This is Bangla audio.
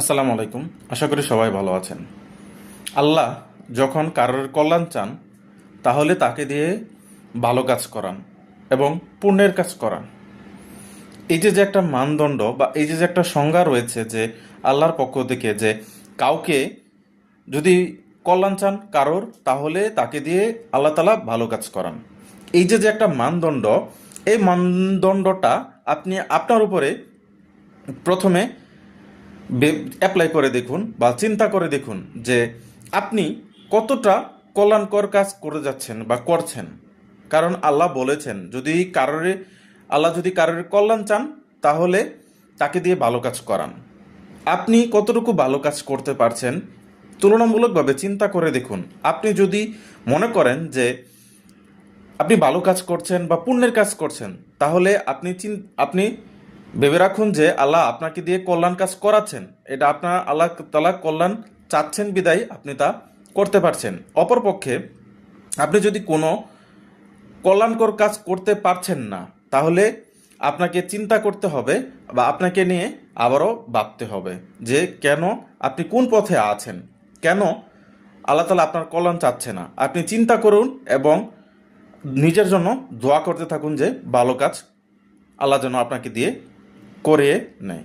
আসসালামু আলাইকুম। আশা করি সবাই ভালো আছেন। আল্লাহ যখন কারোর কল্যাণ চান, তাহলে তাকে দিয়ে ভালো কাজ করান এবং পুণ্যের কাজ করান। এই যে যে একটা মানদণ্ড বা এই যে যে একটা সংজ্ঞা রয়েছে যে আল্লাহর পক্ষ থেকে যে কাউকে যদি কল্যাণ চান কারোর, তাহলে তাকে দিয়ে আল্লাহ তালা ভালো কাজ করান। এই যে যে একটা মানদণ্ড, এই মানদণ্ডটা আপনি আপনার উপরে প্রথমে অ্যাপ্লাই করে দেখুন বা চিন্তা করে দেখুন যে আপনি কতটা কল্যাণকর কাজ করে যাচ্ছেন বা করছেন। কারণ আল্লাহ বলেছেন, যদি কারোর, আল্লাহ যদি কারোর কল্যাণ চান, তাহলে তাকে দিয়ে ভালো কাজ করান। আপনি কতটুকু ভালো কাজ করতে পারছেন, তুলনামূলকভাবে চিন্তা করে দেখুন। আপনি যদি মনে করেন যে আপনি ভালো কাজ করছেন বা পুণ্যের কাজ করছেন, তাহলে আপনি আপনি ভেবে রাখুন যে আল্লাহ আপনাকে দিয়ে কল্যাণ কাজ করাচ্ছেন। এটা আপনার আল্লাহ তালা কল্যাণ চাচ্ছেন, বিদায় আপনি তা করতে পারছেন। অপরপক্ষে আপনি যদি কোনো কল্যাণকর কাজ করতে পারছেন না, তাহলে আপনাকে চিন্তা করতে হবে বা আপনাকে নিয়ে আবারও ভাবতে হবে যে কেন আপনি কোন পথে আছেন? কেন আল্লাহ তালা আপনার কল্যাণ চাচ্ছে না? আপনি চিন্তা করুন এবং নিজের জন্য দোয়া করতে থাকুন যে ভালো কাজ আল্লাহ যেন আপনাকে দিয়ে করিয়ে নেয়।